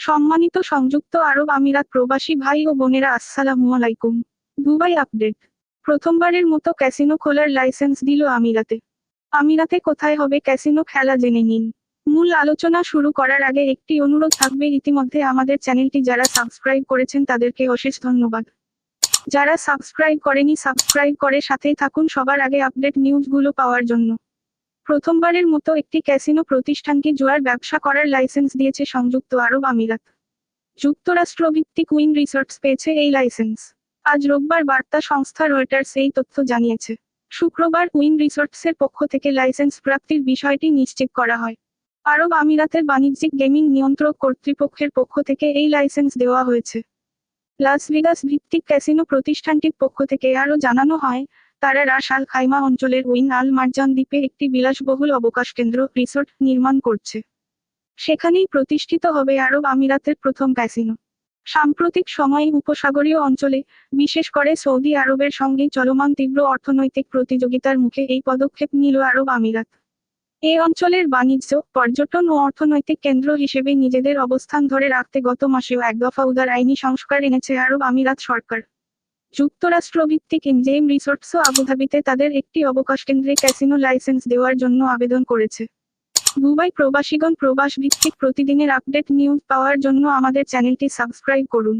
সম্মানিত সংযুক্ত আরব আমিরাত প্রবাসী ভাই ও বোনেরা, আসসালামু আলাইকুম। Dubai update. প্রথমবারের মতো ক্যাসিনো খোলার লাইসেন্স দিল আমিরাতে। আমিরাতে কোথায় হবে ক্যাসিনো খেলা জেনে নিন। মূল আলোচনা শুরু করার আগে একটি অনুরোধ থাকবে, ইতিমধ্যে আমাদের চ্যানেলটি যারা সাবস্ক্রাইব করেছেন তাদেরকে অশেষ ধন্যবাদ। যারা সাবস্ক্রাইব করেনি, সাবস্ক্রাইব করে সাথেই থাকুন সবার আগে আপডেট নিউজগুলো পাওয়ার জন্য। প্রথমবারের মতো একটি ক্যাসিনো প্রতিষ্ঠানকে জুয়ার ব্যবসা করার লাইসেন্স দিয়েছে সংযুক্ত আরব আমিরাত। যুক্তরাষ্ট্রভিত্তিক উইন রিসর্টস পেয়েছে এই লাইসেন্স। আজ রোববার বার্তা সংস্থা রয়টার্স এই তথ্য জানিয়েছে। শুক্রবার উইন রিসর্টসের পক্ষ থেকে লাইসেন্স প্রাপ্তির বিষয়টি নিশ্চিত করা হয়। আরব আমিরাতের বাণিজ্যিক গেমিং নিয়ন্ত্রক কর্তৃপক্ষের পক্ষ থেকে এই লাইসেন্স দেওয়া হয়েছে। লাস ভেগাস ভিত্তিক ক্যাসিনো প্রতিষ্ঠানটির পক্ষ থেকে আরও জানানো হয় তারা রাস আল খাইমা অঞ্চলের উইন আল মার্জান দ্বীপে একটি বিলাসবহুল অবকাশ কেন্দ্র, রিসোর্ট নির্মাণ করছে। সেখানেই প্রতিষ্ঠিত হবে আরব আমিরাতের প্রথম ক্যাসিনো। সাম্প্রতিক সময়ে উপসাগরীয় অঞ্চলে, বিশেষ করে সৌদি আরবের সঙ্গে চলমান তীব্র অর্থনৈতিক প্রতিযোগিতার মুখে এই পদক্ষেপ নিল আরব আমিরাত। এই অঞ্চলের বাণিজ্য, পর্যটন ও অর্থনৈতিক কেন্দ্র হিসেবে নিজেদের অবস্থান ধরে রাখতে গত মাসেও এক দফা উদার আইনি সংস্কার এনেছে আরব আমিরাত সরকার। যুক্তরাষ্ট্রভিত্তিক এমজেএম রিসোর্টসও আবুধাবিতে তাদের একটি অবকাশ কেন্দ্রে ক্যাসিনো লাইসেন্স দেওয়ার জন্য আবেদন করেছে। দুবাই প্রবাসীগণ প্রবাস ভিত্তিক প্রতিদিনের আপডেট নিউজ পাওয়ার জন্য আমাদের চ্যানেলটি সাবস্ক্রাইব করুন।